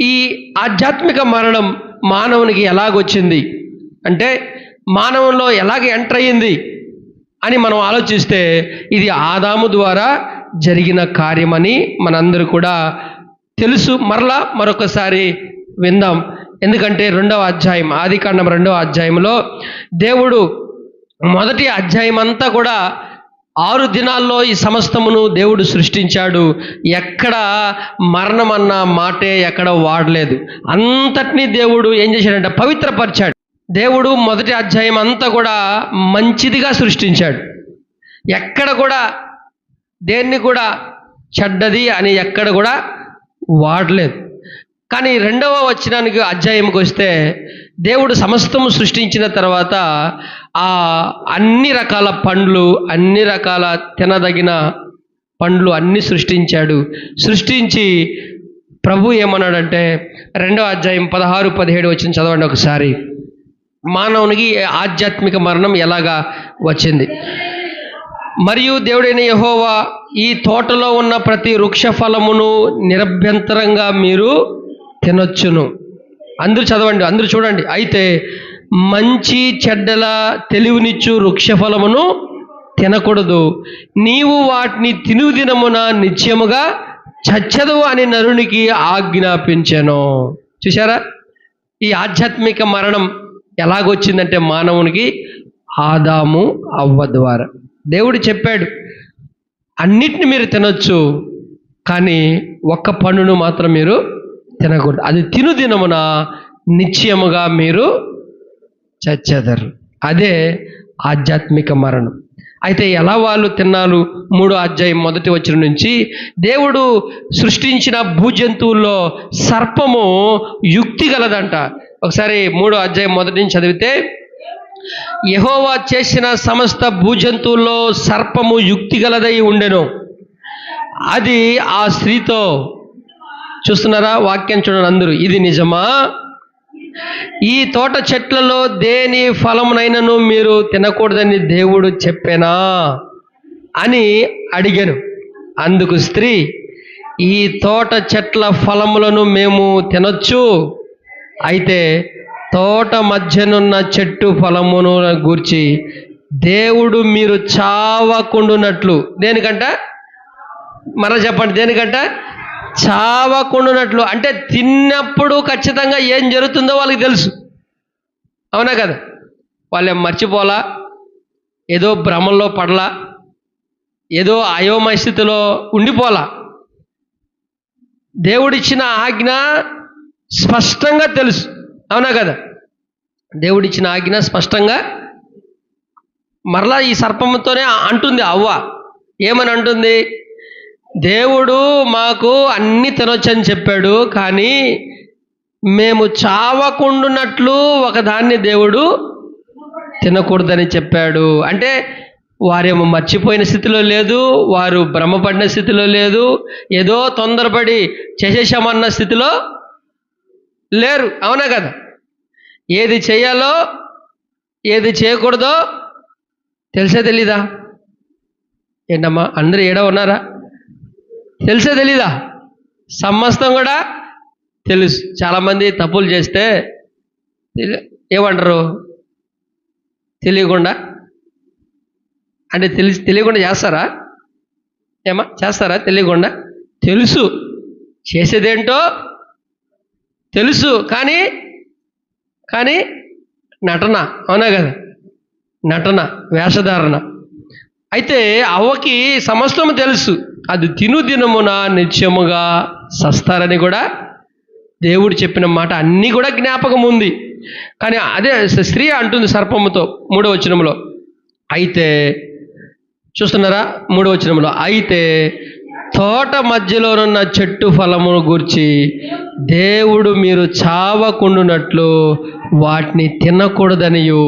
ఈ ఆధ్యాత్మిక మరణం మానవునికి ఎలాగొచ్చింది? అంటే మానవంలో ఎలాగ ఎంటర్ అయ్యింది? అని మనం ఆలోచిస్తే ఇది ఆదాము ద్వారా జరిగిన కార్యమని మనందరూ కూడా తెలుసు. మరలా మరొకసారి విందాం. ఎందుకంటే రెండవ అధ్యాయం ఆదికాండం రెండవ అధ్యాయంలో దేవుడు మొదటి అధ్యాయం అంతా కూడా ఆరు దినాల్లో ఈ సమస్తమును దేవుడు సృష్టించాడు. ఎక్కడ మరణం అన్న మాటే ఎక్కడ వాడలేదు. అంతటినీ దేవుడు ఏం చేశాడంటే పవిత్రపరిచాడు. దేవుడు మొదటి అధ్యాయం అంతా కూడా మంచిదిగా సృష్టించాడు. ఎక్కడ కూడా దేన్ని కూడా చెడ్డది అని ఎక్కడ కూడా వాడలేదు. కానీ రెండవ వచ్చినానికి అధ్యాయంకి వస్తే దేవుడు సమస్తము సృష్టించిన తర్వాత ఆ అన్ని రకాల పండ్లు అన్ని రకాల తినదగిన పండ్లు అన్ని సృష్టించాడు. సృష్టించి ప్రభు ఏమన్నాడంటే రెండవ అధ్యాయం పదహారు పదిహేడు వచ్చిన చదవండి ఒకసారి. మానవునికి ఆధ్యాత్మిక మరణం ఎలాగా వచ్చింది? మరియు దేవుడైన యహోవా ఈ తోటలో ఉన్న ప్రతి వృక్ష ఫలమును నిరభ్యంతరంగా మీరు తినొచ్చును. అందరూ చదవండి అందరూ చూడండి. అయితే మంచి చెడ్డల తెలివినిచ్చు వృక్ష ఫలమును తినకూడదు. నీవు వాటిని తిను దినమున నిత్యముగా చచ్చదు అని నరునికి ఆజ్ఞాపించాను. చూసారా ఈ ఆధ్యాత్మిక మరణం ఎలాగొచ్చిందంటే మానవునికి ఆదాము అవ్వ ద్వారా దేవుడు చెప్పాడు అన్నిటిని మీరు తినొచ్చు కానీ ఒక్క పండును మాత్రం మీరు తినకూడదు. అది తిను దినమున నిశ్చయముగా మీరు చచ్చెదరు. అదే ఆధ్యాత్మిక మరణం. అయితే ఎలా వాళ్ళు తిన్నారు? మూడో అధ్యాయం మొదటి వచ్చిన నుంచి దేవుడు సృష్టించిన భూజంతువుల్లో సర్పము యుక్తి గలదంట. ఒకసారి మూడో అధ్యాయం మొదటి నుంచి చదివితే యహోవా చేసిన సమస్త భూజంతువుల్లో సర్పము యుక్తి గలదై ఉండెను. అది ఆ స్త్రీతో చూస్తున్నారా వాక్యం చూడండి అందరూ ఇది నిజమా? ఈ తోట చెట్లలో దేని ఫలమునైనను మీరు తినకూడదని దేవుడు చెప్పేనా? అని అడిగాను. అందుకు స్త్రీ ఈ తోట చెట్ల ఫలములను మేము తినొచ్చు. అయితే తోట మధ్యనున్న చెట్టు ఫలమును గూర్చి దేవుడు మీరు చావకుండునట్లు. దేనికంట? మన చెప్పండి దేనికంట? చావకుండునట్లు. అంటే తిన్నప్పుడు ఖచ్చితంగా ఏం జరుగుతుందో వాళ్ళకి తెలుసు. అవునా కదా? వాళ్ళు మర్చిపోలా? ఏదో భ్రమంలో పడలా? ఏదో అయోమయ స్థితిలో ఉండిపోలా? దేవుడిచ్చిన ఆజ్ఞ స్పష్టంగా తెలుసు. అవునా కదా? దేవుడిచ్చిన ఆజ్ఞ స్పష్టంగా మరలా ఈ సర్పంతోనే అంటుంది అవ్వ. ఏమని అంటుంది దేవుడు మాకు అన్ని తినొచ్చని చెప్పాడు కానీ మేము చావకుండునట్లు ఒకదాన్ని దేవుడు తినకూడదని చెప్పాడు. అంటే వారేమో మర్చిపోయిన స్థితిలో లేదు వారు భ్రమపడిన స్థితిలో లేదు ఏదో తొందరపడి చేసేసామన్న స్థితిలో లేరు. అవునా కదా? ఏది చేయాలో ఏది చేయకూడదో తెలిసే తెలీదా? ఏంటమ్మా అందరూ ఏడ ఉన్నారా? తెలుసా తెలీదా? సమస్తం కూడా తెలుసు. చాలామంది తప్పులు చేస్తే ఏమంటారు? తెలియకుండా అంటే తెలిసి తెలియకుండా చేస్తారా? ఏమా? చేస్తారా? తెలియకుండా? తెలుసు. చేసేదేంటో తెలుసు. కానీ కానీ నటన అవునా కదా? నటన వేషధారణ. అయితే అవ్వకి సమస్తము తెలుసు. అది తిను దినమున నిత్యముగా సస్తారని కూడా దేవుడు చెప్పిన మాట అన్నీ కూడా జ్ఞాపకం ఉంది. కానీ అదే స్త్రీ అంటుంది సర్పముతో మూడో వచనంలో అయితే చూస్తున్నారా? మూడో వచనంలో అయితే తోట మధ్యలోనున్న చెట్టు ఫలమును గూర్చి దేవుడు మీరు చావకుండునట్లు వాటిని తినకూడదనియు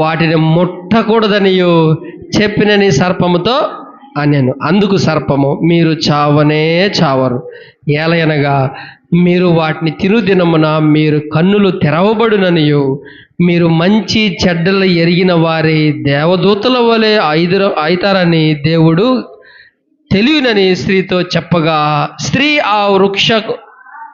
వాటిని ముట్టకూడదనియు చెప్పినని సర్పముతో అన్నాను అందుకు సర్పము మీరు చావనే చావరు. ఏలయనగా మీరు వాటిని తిరుదినమున మీరు కన్నులు తెరవబడుననియు. మీరు మంచి చెడ్డలు ఎరిగిన వారి దేవదూతల వలె ఐదు అవుతారని దేవుడు తెలియనని స్త్రీతో చెప్పగా స్త్రీ ఆ వృక్ష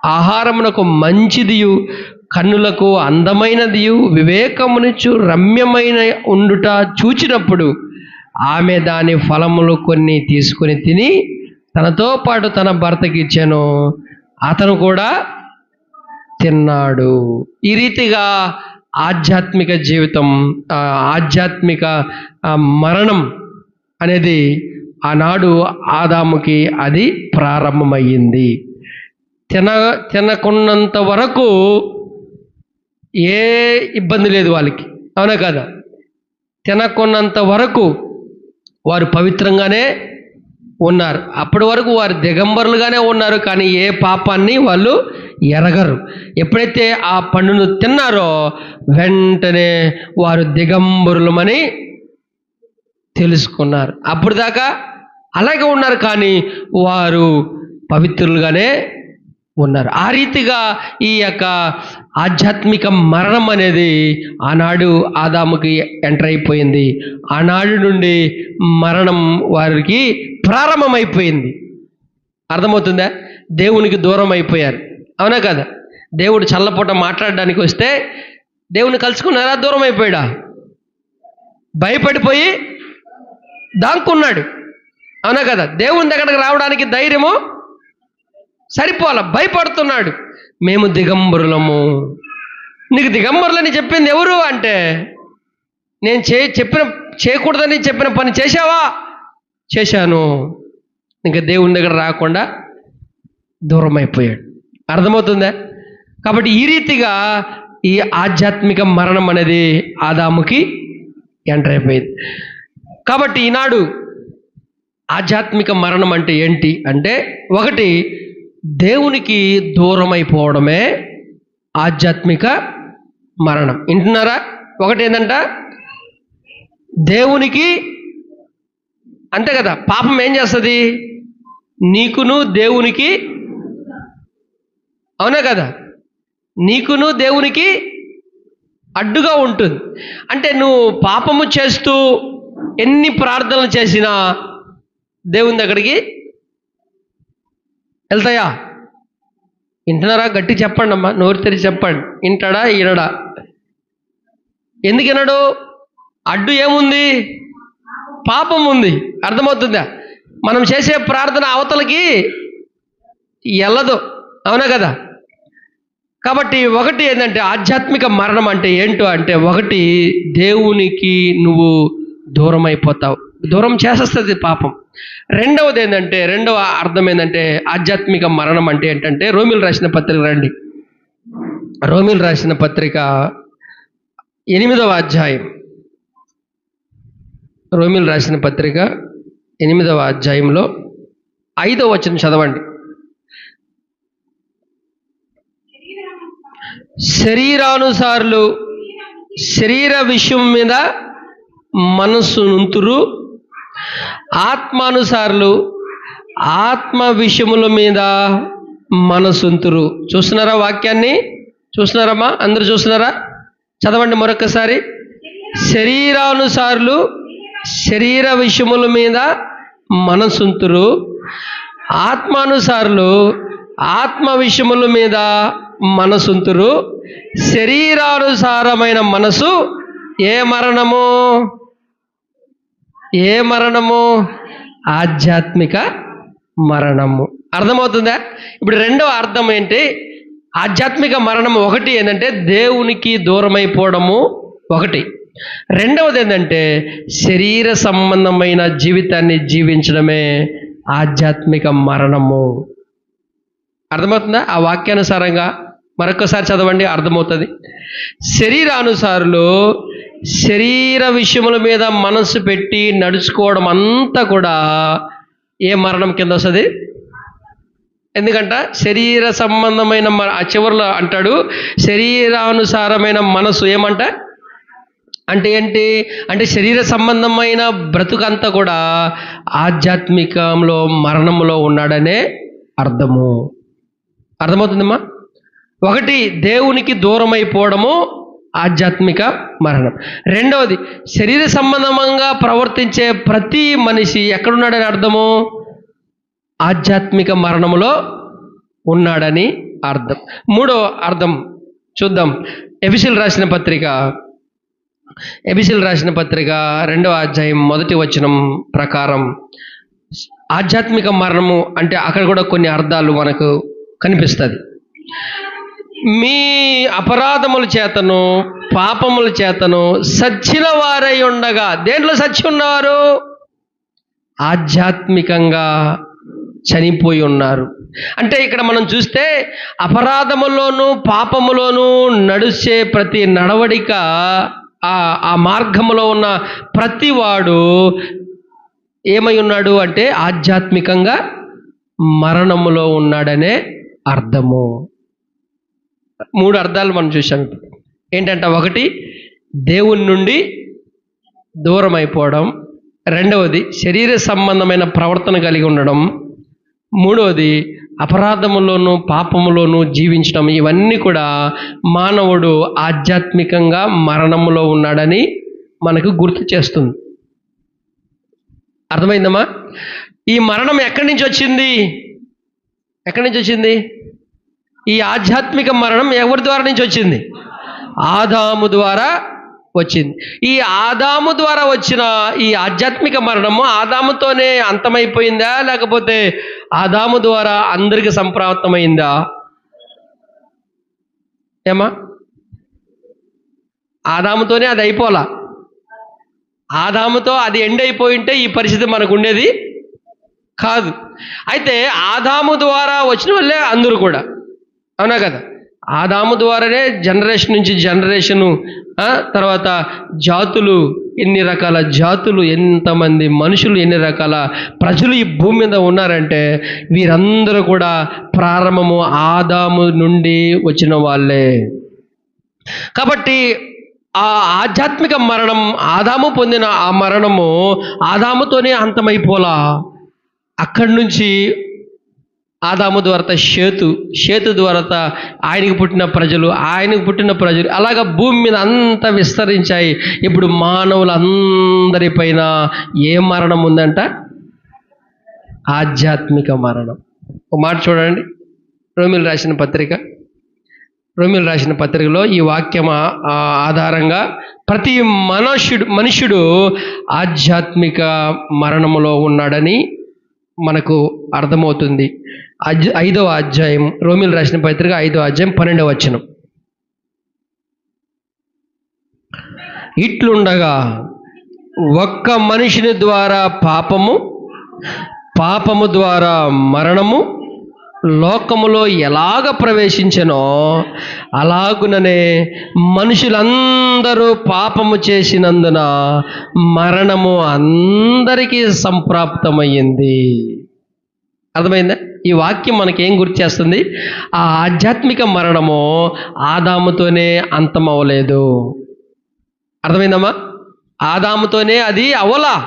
ఆహారమునకు మంచిదియు కన్నులకు అందమైనదియు వివేకమునిచ్చు రమ్యమైన ఉండుట చూచినప్పుడు ఆమె దాని ఫలములు కొన్ని తీసుకొని తిని తనతో పాటు తన భర్తకి ఇచ్చాను. అతను కూడా తిన్నాడు. ఈ రీతిగా ఆధ్యాత్మిక జీవితం ఆధ్యాత్మిక మరణం అనేది ఆనాడు ఆదాముకి అది ప్రారంభమయ్యింది. తిన తినకున్నంత వరకు ఏ ఇబ్బంది లేదు వాళ్ళకి. అవునా కదా? తినకున్నంత వరకు వారు పవిత్రంగానే ఉన్నారు. అప్పటి వరకు వారు దిగంబరులుగానే ఉన్నారు కానీ ఏ పాపాన్ని వాళ్ళు ఎరగరు. ఎప్పుడైతే ఆ పండును తిన్నారో వెంటనే వారు దిగంబరులమని తెలుసుకున్నారు. అప్పుడు దాకా అలాగే ఉన్నారు కానీ వారు పవిత్రులుగానే ఉన్నారు. ఆ రీతిగా ఈ యొక్క ఆధ్యాత్మిక మరణం అనేది ఆనాడు ఆదాముకి ఎంటర్ అయిపోయింది. ఆనాడు నుండి మరణం వారికి ప్రారంభమైపోయింది. అర్థమవుతుందా? దేవునికి దూరం అయిపోయారు. అవునా కదా? దేవుడు చల్లపూట మాట్లాడడానికి వస్తే దేవుని కలుసుకున్నారా దూరం అయిపోయాడా? భయపడిపోయి దాంకున్నాడు అవునా కదా? దేవుని దగ్గరకు రావడానికి ధైర్యము సరిపోల భయపడుతున్నాడు. మేము దిగంబరులము. నీకు దిగంబరులని చెప్పింది ఎవరు అంటే నేను చే చెప్పిన చేయకూడదని చెప్పిన పని చేశావా? చేశాను. ఇంకా దేవుని దగ్గర రాకుండా దూరం అయిపోయాడు అర్థమవుతుందా? కాబట్టి ఈ రీతిగా ఈ ఆధ్యాత్మిక మరణం అనేది ఆదాముకి ఎంటర్ అయిపోయింది. కాబట్టి ఈనాడు ఆధ్యాత్మిక మరణం అంటే ఏంటి అంటే ఒకటి దేవునికి దూరం అయిపోవడమే ఆధ్యాత్మిక మరణం. వింటున్నారా? ఒకటి ఏంటంట దేవునికి అంతే కదా పాపం ఏం చేస్తుంది? నీకును దేవునికి అవునా కదా? నీకును దేవునికి అడ్డుగా ఉంటుంది. అంటే నువ్వు పాపము చేస్తూ ఎన్ని ప్రార్థనలు చేసినా దేవుని దగ్గరికి వెళ్తాయా? వింటున్నారా? గట్టి చెప్పండి అమ్మా నోరు తెరిచి చెప్పండి. వింటాడా? ఈనడా ఎందుకు వినడు అడ్డు ఏముంది? పాపం ఉంది అర్థమవుతుందా? మనం చేసే ప్రార్థన అవతలకి వెళ్ళదు అవునా కదా? కాబట్టి ఒకటి ఏంటంటే ఆధ్యాత్మిక మరణం అంటే ఏంటో అంటే ఒకటి దేవునికి నువ్వు దూరం అయిపోతావు దూరం చేసేస్తుంది పాపం. రెండవది ఏంటంటే రెండవ అర్థం ఏంటంటే ఆధ్యాత్మిక మరణం అంటే ఏంటంటే రోమిల్ రాసిన పత్రిక రండి. రోమిల్ రాసిన పత్రిక ఎనిమిదవ అధ్యాయం. రోమిల్ రాసిన పత్రిక ఎనిమిదవ అధ్యాయంలో ఐదవ వచనం చదవండి. శరీరానుసారులు శరీర విషయం మీద మనస్సు నుంతురు ఆత్మానుసారులు ఆత్మ విషయముల మీద మనసుంతురు. చూస్తున్నారా వాక్యాన్ని? చూస్తున్నారమ్మా? అందరు చూస్తున్నారా? చదవండి మరొకసారి శరీరానుసారులు శరీర విషయముల మీద మనసుంతురు. ఆత్మానుసారులు ఆత్మ విషయముల మీద మనసుంతురు. శరీరానుసారమైన మనసు ఏ మరణము? ఏ మరణము? ఆధ్యాత్మిక మరణము. అర్థమవుతుందా? ఇప్పుడు రెండవ అర్థం ఏంటి? ఆధ్యాత్మిక మరణం ఒకటి ఏంటంటే దేవునికి దూరమైపోవడము ఒకటి. రెండవది ఏంటంటే శరీర సంబంధమైన జీవితాన్ని జీవించడమే ఆధ్యాత్మిక మరణము. అర్థమవుతుందా? ఆ వాక్యానుసారంగా మరొకసారి చదవండి అర్థమవుతుంది. శరీరానుసారులు శరీర విషయముల మీద మనసు పెట్టి నడుచుకోవడం అంతా కూడా ఏ మరణం కింద వస్తుంది? ఎందుకంట? శరీర సంబంధమైన మ చివరిలో అంటాడు శరీరానుసారమైన మనసు ఏమంట? అంటే ఏంటి? అంటే శరీర సంబంధమైన బ్రతుకంతా కూడా ఆధ్యాత్మికంలో మరణంలో ఉన్నాడనే అర్థము. అర్థమవుతుందమ్మా? ఒకటి దేవునికి దూరం అయిపోవడము ఆధ్యాత్మిక మరణం. రెండవది శరీర సంబంధంగా ప్రవర్తించే ప్రతి మనిషి ఎక్కడున్నాడని అర్థము? ఆధ్యాత్మిక మరణములో ఉన్నాడని అర్థం. మూడో అర్థం చూద్దాం. ఎబిసిల్ రాసిన పత్రిక. ఎబిసిల్ రాసిన పత్రిక రెండవ అధ్యాయం మొదటి వచనం ప్రకారం ఆధ్యాత్మిక మరణము అంటే అక్కడ కూడా కొన్ని అర్థాలు మనకు కనిపిస్తుంది. మీ అపరాధముల చేతను పాపముల చేతను సచ్చిన వారై ఉండగా దేంట్లో సచ్చి ఉన్నవారు ఆధ్యాత్మికంగా చనిపోయి ఉన్నారు. అంటే ఇక్కడ మనం చూస్తే అపరాధములోను పాపములోను నడిచే ప్రతి నడవడిక ఆ ఆ మార్గములో ఉన్న ప్రతి వాడు ఏమై ఉన్నాడు అంటే ఆధ్యాత్మికంగా మరణములో ఉన్నాడనే అర్థము. మూడు అర్థాలు మనం చూసాం ఇప్పుడు. ఏంటంటే ఒకటి దేవుని నుండి దూరం అయిపోవడం రెండవది శరీర సంబంధమైన ప్రవర్తన కలిగి ఉండడం. మూడవది అపరాధములోను పాపములోను జీవించడం. ఇవన్నీ కూడా మానవుడు ఆధ్యాత్మికంగా మరణములో ఉన్నాడని మనకు గుర్తు చేస్తుంది. అర్థమైందమ్మా? ఈ మరణం ఎక్కడి నుంచి వచ్చింది? ఎక్కడి నుంచి వచ్చింది? ఈ ఆధ్యాత్మిక మరణం ఎవరి ద్వారా నుంచి వచ్చింది? ఆదాము ద్వారా వచ్చింది. ఈ ఆదాము ద్వారా వచ్చిన ఈ ఆధ్యాత్మిక మరణము ఆదాముతోనే అంతమైపోయిందా? లేకపోతే ఆదాము ద్వారా అందరికి సంప్రాప్తమైందా? ఏమా? ఆదాముతోనే అది అయిపోలా? ఆదాముతో అది ఎండ్ అయిపోయి ఉంటే ఈ పరిస్థితి మనకు ఉండేది కాదు. అయితే ఆదాము ద్వారా వచ్చిన వాళ్ళే అందరూ కూడా. అవునా కదా? ఆదాము ద్వారానే జనరేషన్ నుంచి జనరేషను తర్వాత జాతులు ఎన్ని రకాల జాతులు ఎంతమంది మనుషులు ఎన్ని రకాల ప్రజలు ఈ భూమి మీద ఉన్నారంటే వీరందరూ కూడా ప్రారంభము ఆదాము నుండి వచ్చిన వాళ్ళే. కాబట్టి ఆ ఆధ్యాత్మిక మరణం ఆదాము పొందిన ఆ మరణము ఆదాముతోనే అంతమైపోలా? అక్కడి నుంచి ఆదాము ద్వారా షేతు షేతు ద్వారా ఆయనకు పుట్టిన ప్రజలు ఆయనకు పుట్టిన ప్రజలు అలాగ భూమి మీద అంత విస్తరించాయి. ఇప్పుడు మానవులందరిపైన ఏ మరణం ఉందంట? ఆధ్యాత్మిక మరణం. ఒక మాట చూడండి. రోమిల్ రాసిన పత్రిక. రోమిల్ రాసిన పత్రికలో ఈ వాక్యం ఆధారంగా ప్రతి మనుషుడు మనుష్యుడు ఆధ్యాత్మిక మరణములో ఉన్నాడని మనకు అర్థమవుతుంది. అజ్ ఐదవ అధ్యాయం రోమిల్ రాసిన పత్రిక ఐదవ అధ్యాయం పన్నెండవ వచనం. ఇట్లుండగా ఒక్క మనిషిని ద్వారా పాపము పాపము ద్వారా మరణము లోకములో ఎలాగ ప్రవేశించనో అలాగుననే మనుషులందరూ పాపము చేసినందున మరణము అందరికీ సంప్రాప్తమయ్యింది. అర్థమైందా? ఈ వాక్యం మనకేం గుర్తు చేస్తుంది? ఆ ఆధ్యాత్మిక మరణము ఆదాముతోనే అంతమవ్వలేదు. అర్థమైందమ్మా? ఆదాముతోనే అది అవలా.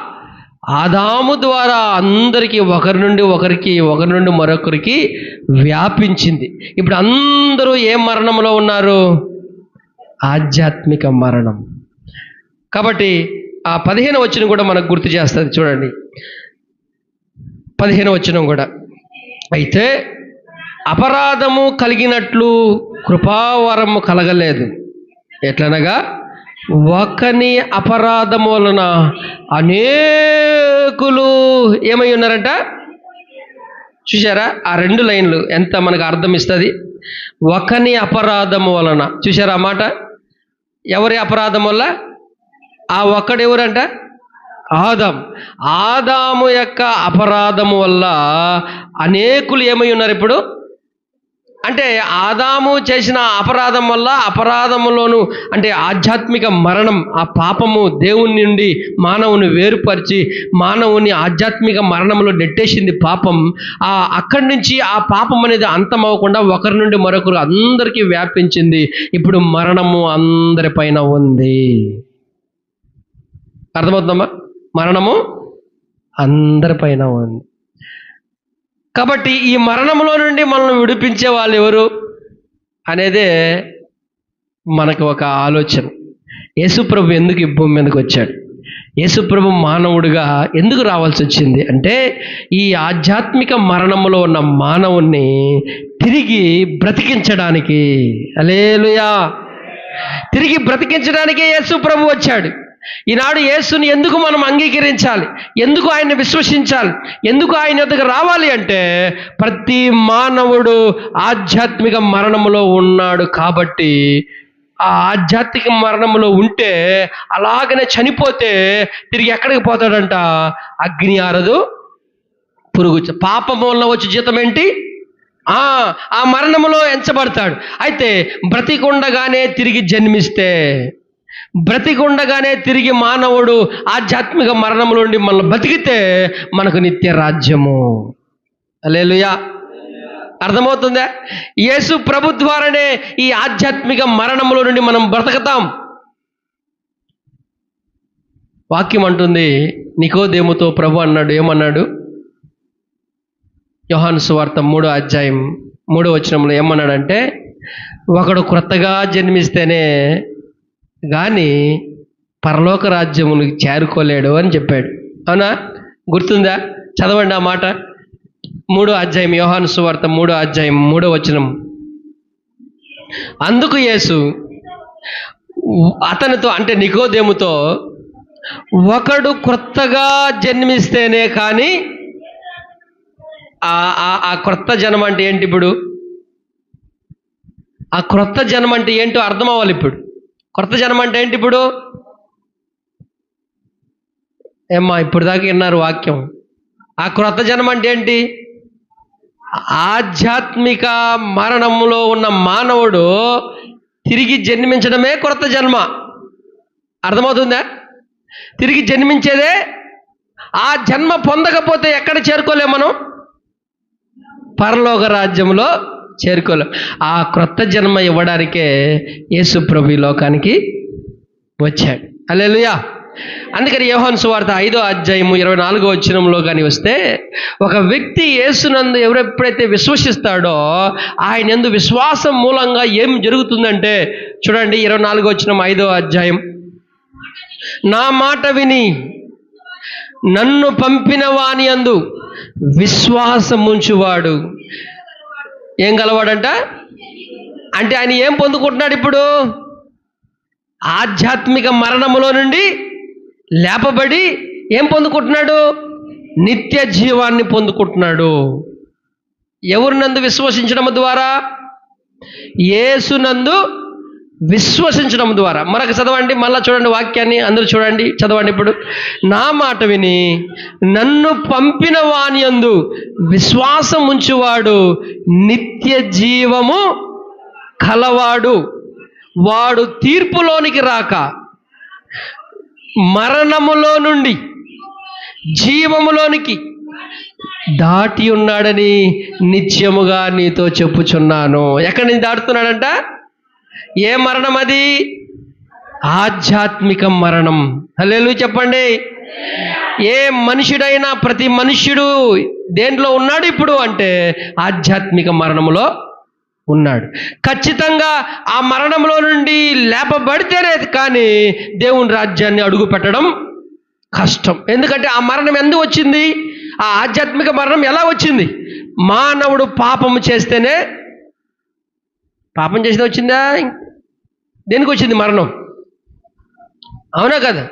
ఆదాము ద్వారా అందరికీ ఒకరి నుండి ఒకరికి ఒకరి నుండి మరొకరికి వ్యాపించింది. ఇప్పుడు అందరూ ఏ మరణంలో ఉన్నారు? ఆధ్యాత్మిక మరణం. కాబట్టి ఆ పదిహేను వచ్చిన కూడా మనకు గుర్తు చేస్తుంది. చూడండి. పదిహేను వచ్చిన కూడా. అయితే అపరాధము కలిగినట్లు కృపావరము కలగలేదు. ఎట్లనగా? ఒకని అపరాధములన అనేకులు ఏమై ఉన్నారంట? చూసారా ఆ రెండు లైన్లు ఎంత మనకు అర్థం ఇస్తుంది ఒకని అపరాధము వలన చూసారా ఆ మాట? ఎవరి అపరాధం వల్ల? ఆ ఒక్కడెవరంట ఆదాం. ఆదాము యొక్క అపరాధము వల్ల అనేకులు ఏమై ఉన్నారు ఇప్పుడు? అంటే ఆదాము చేసిన అపరాధం వల్ల అపరాధములోను అంటే ఆధ్యాత్మిక మరణం ఆ పాపము దేవుని నుండి మానవుని వేరుపరిచి మానవుని ఆధ్యాత్మిక మరణంలో నెట్టేసింది పాపం. ఆ అక్కడి నుంచి ఆ పాపం అనేది అంతమవ్వకుండా ఒకరి నుండి మరొకరు అందరికీ వ్యాపించింది. ఇప్పుడు మరణము అందరిపైన ఉంది. అర్థమవుతుందమ్మా? మరణము అందరిపైన ఉంది. కాబట్టి ఈ మరణంలో నుండి మనల్ని విడిపించే వాళ్ళు ఎవరు? అనేదే మనకు ఒక ఆలోచన. యేసుప్రభు ఎందుకు ఈ భూమి మీదకి వచ్చాడు? యేసుప్రభు మానవుడిగా ఎందుకు రావాల్సి వచ్చింది? అంటే ఈ ఆధ్యాత్మిక మరణంలో ఉన్న మానవుణ్ణి తిరిగి బ్రతికించడానికి. అలేలుయా తిరిగి బ్రతికించడానికే యేసుప్రభు వచ్చాడు. ఈనాడు యేసుని ఎందుకు మనం అంగీకరించాలి? ఎందుకు ఆయన్ని విశ్వసించాలి? ఎందుకు ఆయన ఎదుగు రావాలి అంటే ప్రతి మానవుడు ఆధ్యాత్మిక మరణములో ఉన్నాడు కాబట్టి ఆ ఆధ్యాత్మిక మరణములో ఉంటే అలాగనే చనిపోతే తిరిగి ఎక్కడికి పోతాడంట? అగ్ని ఆరదు పురుగు పాపములో పాపం వల్ల వచ్చే జీతం ఏంటి? ఆ ఆ మరణములో ఎంచబడతాడు. అయితే బ్రతికుండగానే తిరిగి జన్మిస్తే బ్రతికుండగానే తిరిగి మానవుడు ఆధ్యాత్మిక మరణముల నుండి మనల్ని బతికితే మనకు నిత్య రాజ్యము. అలేలుయా అర్థమవుతుందా? యేసు ప్రభు ద్వారానే ఈ ఆధ్యాత్మిక మరణములో నుండి మనం బ్రతకతాం. వాక్యం అంటుంది నికోదేముతో ప్రభు అన్నాడు ఏమన్నాడు? యోహాను సువార్త మూడో అధ్యాయం మూడో వచనంలో ఏమన్నాడంటే ఒకడు క్రొత్తగా జన్మిస్తేనే కానీ పరలోక రాజ్యమునికి చేరుకోలేడు అని చెప్పాడు. అవునా? గుర్తుందా? చదవండి ఆ మాట. మూడో అధ్యాయం యోహాను సువార్త మూడో అధ్యాయం మూడో వచనం. అందుకు యేసు అతనితో అంటే నికోదేముతో ఒకడు క్రొత్తగా జన్మిస్తేనే కానీ ఆ ఆ క్రొత్త జన్మ అంటే ఏంటి ఇప్పుడు? ఆ క్రొత్త జన్మ అంటే ఏంటో అర్థం అవ్వాలి ఇప్పుడు. క్రొత్త జన్మ అంటే ఏంటి ఇప్పుడు? ఏమ్మా ఇప్పుడు దాకా విన్నారు వాక్యం. ఆ క్రొత్త జన్మ అంటే ఏంటి? ఆధ్యాత్మిక మరణంలో ఉన్న మానవుడు తిరిగి జన్మించడమే క్రొత్త జన్మ. అర్థమవుతుందా? తిరిగి జన్మించేదే ఆ జన్మ పొందకపోతే ఎక్కడ చేరుకోలేం మనం? పరలోక రాజ్యంలో చేరుకోలేం. ఆ క్రొత్త జన్మ ఇవ్వడానికే యేసు ప్రభు ఈ లోకానికి వచ్చాడు. అల్లెలుయా అందుకని యోహాను సువార్త ఐదో అధ్యాయము ఇరవై నాలుగో వచ్చినంలో కానీ వస్తే ఒక వ్యక్తి యేసునందు ఎవరెప్పుడైతే విశ్వసిస్తాడో ఆయన ఎందు విశ్వాసం మూలంగా ఏం జరుగుతుందంటే చూడండి ఇరవై నాలుగో వచ్చిన ఐదో అధ్యాయం. నా మాట విని నన్ను పంపిన వాని అందు విశ్వాసముంచువాడు. ఏం గలవాడంట? అంటే ఆయన ఏం పొందుకుంటున్నాడు ఇప్పుడు? ఆధ్యాత్మిక మరణములో నుండి లేపబడి ఏం పొందుకుంటున్నాడు? నిత్య జీవాన్ని పొందుకుంటున్నాడు. ఎవరినందు విశ్వసించడం ద్వారా? ఏసునందు విశ్వసించడం ద్వారా. మరొక చదవండి మళ్ళా చూడండి వాక్యాన్ని అందరూ చూడండి చదవండి ఇప్పుడు. నా మాట విని నన్ను పంపిన వాని యందు విశ్వాసం ఉంచువాడు నిత్య జీవము కలవాడు. వాడు తీర్పులోనికి రాక మరణములో నుండి జీవములోనికి దాటి ఉన్నాడని నిత్యముగా నీతో చెప్పుచున్నాను. ఎక్కడి నుంచి దాటుతున్నాడంట? ఏ మరణం అది? ఆధ్యాత్మిక మరణం. హల్లెలూయా చెప్పండి. ఏ మనుషుడైనా ప్రతి మనుష్యుడు దేంట్లో ఉన్నాడు ఇప్పుడు అంటే ఆధ్యాత్మిక మరణములో ఉన్నాడు. ఖచ్చితంగా ఆ మరణంలో నుండి లేపబడితేనే కానీ దేవుని రాజ్యాన్ని అడుగు పెట్టడం కష్టం. ఎందుకంటే ఆ మరణం ఎందుకు వచ్చింది? ఆ ఆధ్యాత్మిక మరణం ఎలా వచ్చింది? మానవుడు పాపము చేస్తేనే పాపం చేసి వచ్చిందా? దేనికి వచ్చింది మరణం? అవునా కదా?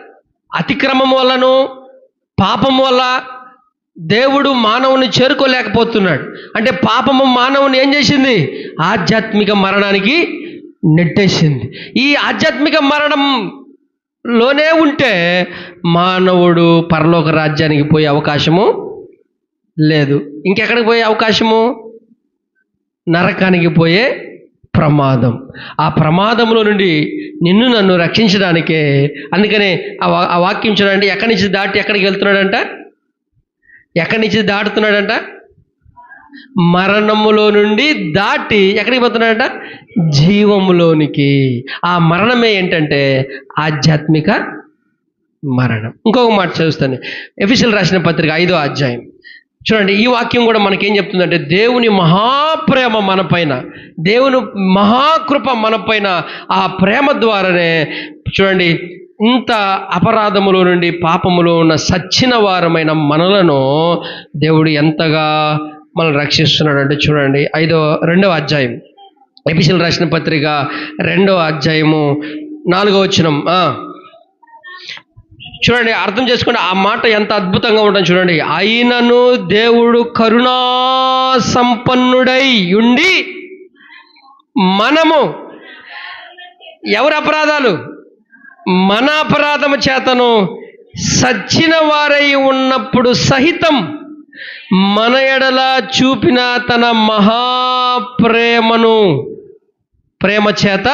అతిక్రమం వల్లను పాపం వల్ల దేవుడు మానవుని చేరుకోలేకపోతున్నాడు. అంటే పాపము మానవుని ఏం చేసింది? ఆధ్యాత్మిక మరణానికి నెట్టేసింది. ఈ ఆధ్యాత్మిక మరణంలోనే ఉంటే మానవుడు పరలోక రాజ్యానికి పోయే అవకాశము లేదు. ఇంకెక్కడికి పోయే అవకాశము? నరకానికి పోయే ప్రమాదం. ఆ ప్రమాదంలో నుండి నిన్ను నన్ను రక్షించడానికే అందుకనే ఆ వా- వాక్యం చూడండి ఎక్కడి నుంచి దాటి ఎక్కడికి వెళ్తున్నాడంట? ఎక్కడి నుంచి దాటుతున్నాడంట? మరణములో నుండి దాటి ఎక్కడికి పోతున్నాడంట? జీవములోనికి. ఆ మరణమే ఏంటంటే ఆధ్యాత్మిక మరణం. ఇంకొక మాట చదువుతాను. ఎఫిషియల్ రాసిన పత్రిక ఐదో అధ్యాయం. చూడండి ఈ వాక్యం కూడా మనకేం చెప్తుందంటే దేవుని మహాప్రేమ మనపైన దేవుని మహాకృప మనపైన ఆ ప్రేమ ద్వారానే చూడండి ఇంత అపరాధములో నుండి పాపములో ఉన్న సచ్చిన వారమైన మనలను దేవుడు ఎంతగా మనల్ని రక్షిస్తున్నాడు అంటే చూడండి ఐదో రెండవ అధ్యాయం. ఎపిసిల్ రాసిన పత్రిక రెండవ అధ్యాయము నాలుగో వచ్చినం చూడండి అర్థం చేసుకోండి ఆ మాట ఎంత అద్భుతంగా ఉంటుంది చూడండి. అయినను దేవుడు కరుణా సంపన్నుడై ఉండి మనము ఎవరి అపరాధాలు? మన అపరాధము చేతను సచ్చిన వారై ఉన్నప్పుడు సహితం మన ఎడల చూపిన తన మహాప్రేమను ప్రేమ చేత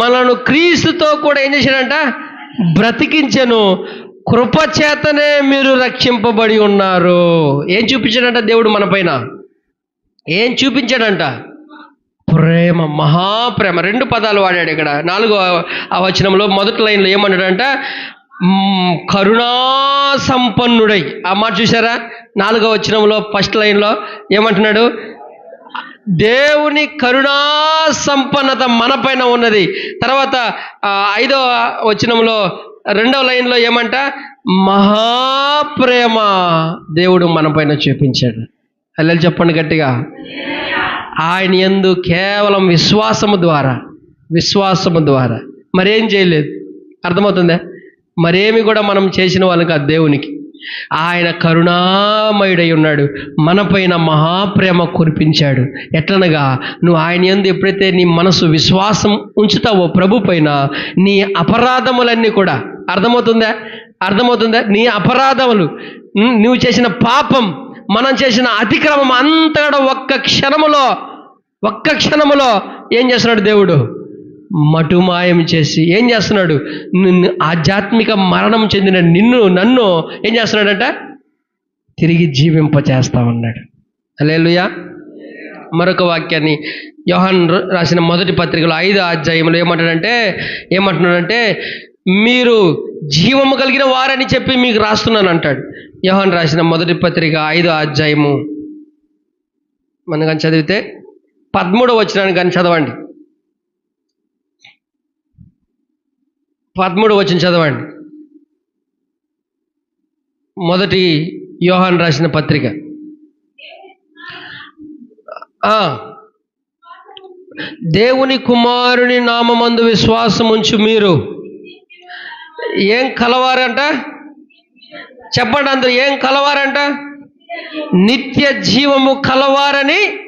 మనను క్రీస్తుతో కూడా ఏం చేశాడంట? బ్రతికించెను. కృప చేతనే మీరు రక్షింపబడి ఉన్నారు. ఏం చూపించాడంట దేవుడు మన పైన? ఏం చూపించాడంట? ప్రేమ మహాప్రేమ. రెండు పదాలు వాడాడు ఇక్కడ. నాలుగో ఆ వచనంలో మొదటి లైన్లో ఏమన్నాడంట? కరుణా సంపన్నుడై ఆ మాట చూసారా నాలుగో వచనంలో ఫస్ట్ లైన్లో ఏమంటున్నాడు? దేవుని కరుణా సంపన్నత మన పైన ఉన్నది. తర్వాత ఐదవ వచనంలో రెండవ లైన్లో ఏమంట? మహాప్రేమ దేవుడు మన పైన చూపించాడు. అల్లెలు చెప్పండి గట్టిగా. ఆయన యందు కేవలం విశ్వాసము ద్వారా విశ్వాసము ద్వారా. మరేం చేయలేదు. అర్థమవుతుందా? మరేమి కూడా మనం చేసిన వాళ్ళం కాదు దేవునికి. ఆయన కరుణామయుడై ఉన్నాడు. మనపైన మహాప్రేమ కురిపించాడు. ఎట్లనగా నువ్వు ఆయన ఎందు ఎప్పుడైతే నీ మనసు విశ్వాసం ఉంచుతావో ప్రభు పైన నీ అపరాధములన్నీ కూడా అర్థమవుతుందా? అర్థమవుతుందా? నీ అపరాధములు నువ్వు చేసిన పాపం మనం చేసిన అతిక్రమం అంతా ఒక్క క్షణములో ఒక్క క్షణములో ఏం చేస్తున్నాడు దేవుడు? మటుమాయం చేసి ఏం చేస్తున్నాడు? నిన్ను ఆధ్యాత్మిక మరణం చెందిన నిన్ను నన్ను ఏం చేస్తున్నాడంట? తిరిగి జీవింపచేస్తా ఉన్నాడు. అలేలుయా మరొక వాక్యాన్ని యోహన్ రాసిన మొదటి పత్రికలో ఐదు అధ్యాయంలో ఏమంటాడంటే ఏమంటున్నాడంటే మీరు జీవము కలిగిన వారని చెప్పి మీకు రాస్తున్నాను అంటాడు. యోహన్ రాసిన మొదటి పత్రిక ఐదో అధ్యాయము. మనం కానీ చదివితే పదమూడవ వచ్చినాన్ని కానీ చదవండి. పదమూడు వచ్చిన చదవండి. మొదటి యోహాన్ రాసిన పత్రిక. దేవుని కుమారుని నామందు విశ్వాసం ఉంచు మీరు. ఏం కలవారంట? చెప్పండి అందరు ఏం కలవారంట? నిత్య జీవము కలవారని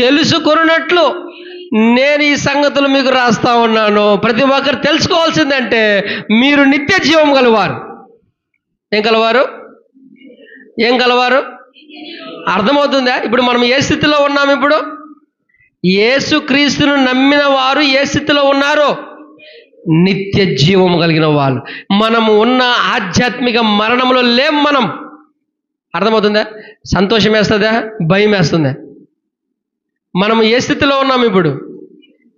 తెలుసుకొనున్నట్లు నేను ఈ సంగతులు మీకు రాస్తా ఉన్నాను. ప్రతి ఒక్కరు తెలుసుకోవాల్సిందంటే మీరు నిత్య జీవం కలవారు ఏం కలవారు ఏం కలవారు అర్థమవుతుందా? ఇప్పుడు మనం ఏ స్థితిలో ఉన్నాం ఇప్పుడు? యేసు క్రీస్తును నమ్మిన వారు ఏ స్థితిలో ఉన్నారు? నిత్య జీవం కలిగిన వాళ్ళు. మనము ఉన్న ఆధ్యాత్మిక మరణంలో లేం మనం. అర్థమవుతుందా? సంతోషం వేస్తుందా? భయం వేస్తుందా? మనం ఏ స్థితిలో ఉన్నాం ఇప్పుడు?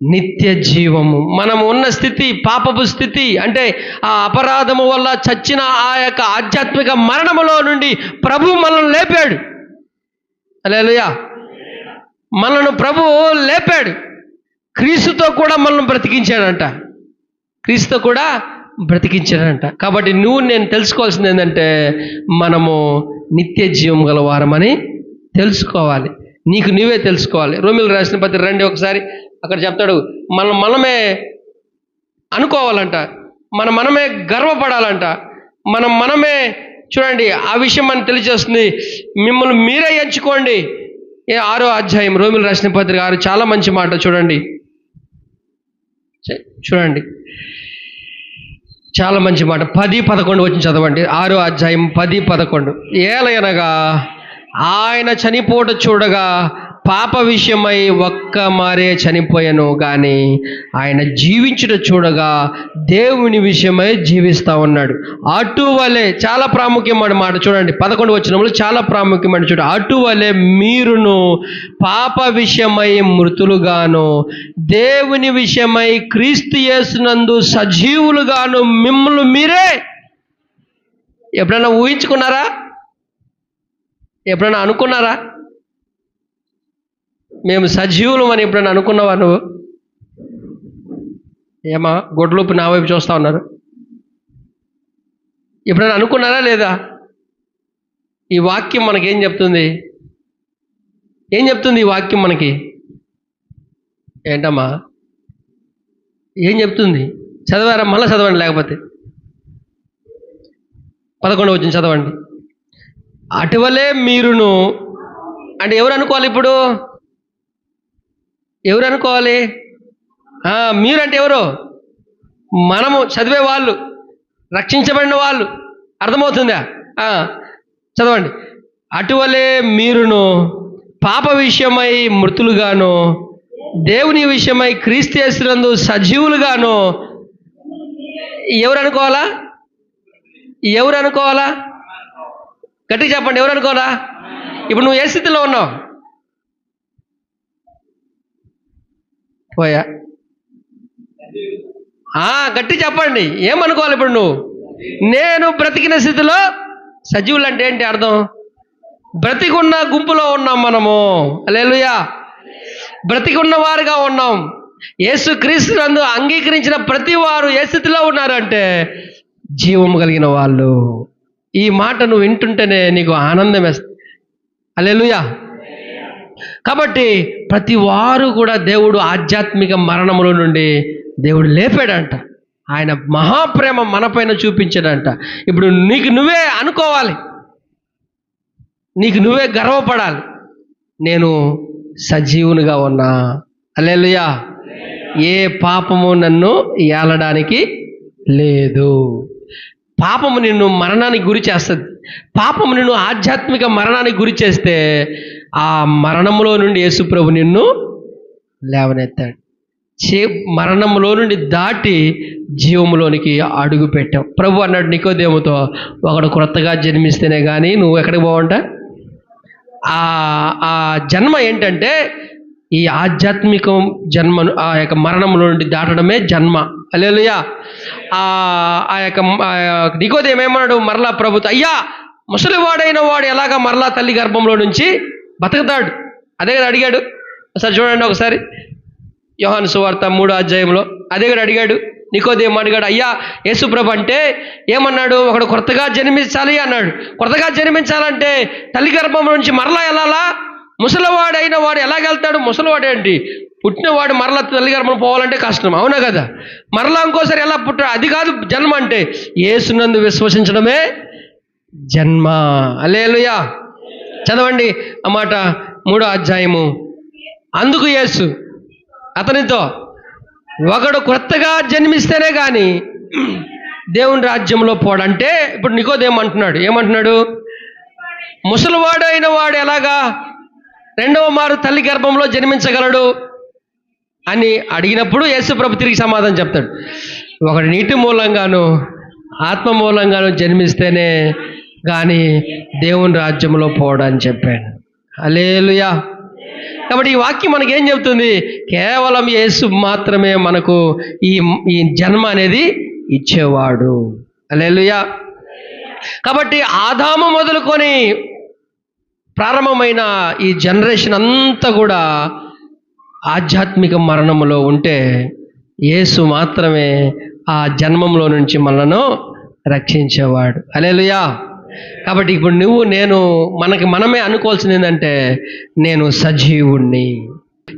నిత్య జీవము. మనం ఉన్న స్థితి పాపపు స్థితి అంటే ఆ అపరాధము వల్ల చచ్చిన ఆ యొక్క ఆధ్యాత్మిక మరణములో నుండి ప్రభు మనల్ని లేపాడు. అలేలుయా మనను ప్రభు లేపాడు. క్రీస్తుతో కూడా మనల్ని బ్రతికించాడంట. క్రీస్తుతో కూడా బ్రతికించాడంట. కాబట్టి నువ్వు నేను తెలుసుకోవాల్సింది ఏంటంటే మనము నిత్య జీవం గల వారమని తెలుసుకోవాలి. నీకు నువ్వే తెలుసుకోవాలి. రోమిలు రాసిన పత్రిక రండి ఒకసారి అక్కడ చెప్తాడు మనం మనమే అనుకోవాలంట మన మనమే గర్వపడాలంట మనం మనమే చూడండి ఆ విషయం మనకు తెలియజేస్తుంది. మిమ్మల్ని మీరే ఎంచుకోండి. ఏ ఆరో అధ్యాయం రోమిలు రాసిన పత్రిక ఆరు చాలా మంచి మాట చూడండి. చూడండి. చాలా మంచి మాట. పది పదకొండు వచ్చి చదవండి. ఆరో అధ్యాయం పది పదకొండు. ఏలయనగా ఆయన చనిపోట చూడగా పాప విషయమై ఒక్క మారే చనిపోయాను కానీ ఆయన జీవించుట చూడగా దేవుని విషయమై జీవిస్తా ఉన్నాడు. అటువలే చాలా ప్రాముఖ్యమైన మాట చూడండి పదకొండు వచ్చినప్పుడు చాలా ప్రాముఖ్యమైన చూడ అటువలే మీరును పాప విషయమై మృతులుగాను దేవుని విషయమై క్రీస్తు చేసినందు సజీవులుగాను మిమ్మల్ని మీరే. ఎప్పుడైనా ఊహించుకున్నారా? ఎప్పుడైనా అనుకున్నారా? మేము సజీవులం అని ఎప్పుడైనా అనుకున్నావా నువ్వు? ఏమా గొడ్లోపు నా వైపు చూస్తా ఉన్నారు. ఎప్పుడైనా అనుకున్నారా లేదా? ఈ వాక్యం మనకేం చెప్తుంది? ఏం చెప్తుంది ఈ వాక్యం మనకి? ఏంటమ్మా? ఏం చెప్తుంది? చదవారా? మళ్ళీ చదవండి లేకపోతే. పదకొండు వచ్చింది చదవండి. అటువలే మీరును. అంటే ఎవరు అనుకోవాలి ఇప్పుడు? ఎవరు అనుకోవాలి మీరు మీరంటే ఎవరు? మనము చదివే వాళ్ళు రక్షించబడిన వాళ్ళు. అర్థమవుతుందా? చదవండి. అటువలే మీరును పాప విషయమై మృతులుగాను దేవుని విషయమై క్రీస్తేస్తున్నందు సజీవులుగాను. ఎవరు అనుకోవాలా ఎవరు అనుకోవాలా గట్టిగా చెప్పండి ఎవరు అనుకోరా? ఇప్పుడు నువ్వు ఏ స్థితిలో ఉన్నావు? పోయా. గట్టి చెప్పండి ఏమనుకోవాలి ఇప్పుడు నువ్వు? నేను బ్రతికిన స్థితిలో సజీవులు అంటే ఏంటి అర్థం? బ్రతికున్న గుంపులో ఉన్నాం మనము. లేలుయా బ్రతికున్న వారుగా ఉన్నాం. యేసు క్రీస్తు నందు అంగీకరించిన ప్రతి వారు ఏ స్థితిలో ఉన్నారంటే జీవము కలిగిన వాళ్ళు. ఈ మాట నువ్వు వింటుంటేనే నీకు ఆనందం వేస్తుంది అలెలుయా కాబట్టి ప్రతి వారు కూడా దేవుడు ఆధ్యాత్మిక మరణముల నుండి దేవుడు లేపాడంట. ఆయన మహాప్రేమ మనపైన చూపించాడంట. ఇప్పుడు నీకు నువ్వే అనుకోవాలి. నీకు నువ్వే గర్వపడాలి. నేను సజీవునిగా ఉన్నా. అలెలుయా ఏ పాపము నన్ను ఏలడానికి లేదు. పాపము నిన్ను మరణానికి గురి చేస్తుంది. పాపము నిన్ను ఆధ్యాత్మిక మరణానికి గురి చేస్తే ఆ మరణంలో నుండి యేసుప్రభు నిన్ను లేవనెత్తాడు. చే మరణంలో నుండి దాటి జీవములోనికి అడుగు పెట్టావు. ప్రభు అన్నాడు నికోదేముతో ఒకడు క్రొత్తగా జన్మిస్తేనే కానీ నువ్వు ఎక్కడికి పోవంట? ఆ ఆ జన్మ ఏంటంటే ఈ ఆధ్యాత్మిక జన్మను ఆ యొక్క మరణంలో నుండి దాటడమే జన్మ. అల్లెలుయా ఆ యొక్క నికోదేం ఏమన్నాడు? మరలా ప్రభుత్వ అయ్యా ముసలివాడైన వాడు ఎలాగా మరలా తల్లి గర్భంలో నుంచి బతుకుతాడు? అదే కదా అడిగాడు. ఒకసారి చూడండి ఒకసారి. యోహాను సువార్త మూడో అధ్యాయంలో అదే కూడా అడిగాడు. నికోదేం అడిగాడు అయ్యా యేసుప్రభు అంటే ఏమన్నాడు? ఒకడు కొత్తగా జన్మించాలి అన్నాడు. కొత్తగా జన్మించాలంటే తల్లి గర్భం నుంచి మరలా వెళ్ళాలా? ముసలివాడైన వాడు ఎలాగెళ్తాడు? ముసలివాడేంటి? పుట్టినవాడు మరలా తల్లి గర్భం పోవాలంటే కష్టం. అవునా కదా? మరలా ఇంకోసారి ఎలా పుట్ట అది కాదు జన్మ అంటే ఏసునందు విశ్వసించడమే జన్మ. అలేలుయా చదవండి ఆ మాట మూడో అధ్యాయము. అందుకు యేసు అతనితో ఒకడు కొత్తగా జన్మిస్తేనే కానీ దేవుని రాజ్యంలో పోడంటే ఇప్పుడు నికోదేమంటున్నాడు ఏమంటున్నాడు? ముసలివాడు అయిన వాడు ఎలాగా రెండవ మారు తల్లి గర్భంలో జన్మించగలడు? అని అడిగినప్పుడు యేసుప్రభు తిరిగి సమాధానం చెప్తాడు. ఒకడు నీటి మూలంగాను ఆత్మ మూలంగాను జన్మిస్తేనే కానీ దేవుని రాజ్యంలో పోవడని చెప్పాడు. అలేలుయా కాబట్టి ఈ వాక్యం మనకేం చెబుతుంది? చెప్తుంది కేవలం యేసు మాత్రమే మనకు ఈ ఈ జన్మ అనేది ఇచ్చేవాడు. అలేలుయా కాబట్టి ఆదాము మొదలుకొని ప్రారంభమైన ఈ జనరేషన్ అంతా కూడా ఆధ్యాత్మిక మరణములో ఉంటే యేసు మాత్రమే ఆ జన్మంలో నుంచి మనను రక్షించేవాడు. అలేలుయా కాబట్టి ఇప్పుడు నువ్వు నేను మనకి మనమే అనుకోవాల్సింది ఏంటంటే నేను సజీవుణ్ణి.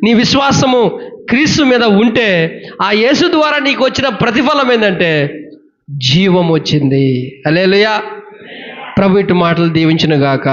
నీ విశ్వాసము క్రీస్తు మీద ఉంటే ఆ యేసు ద్వారా నీకు వచ్చిన ప్రతిఫలం ఏంటంటే జీవం వచ్చింది. అలేలుయా ప్రభు ఇటు మాటలు దీవించును గాక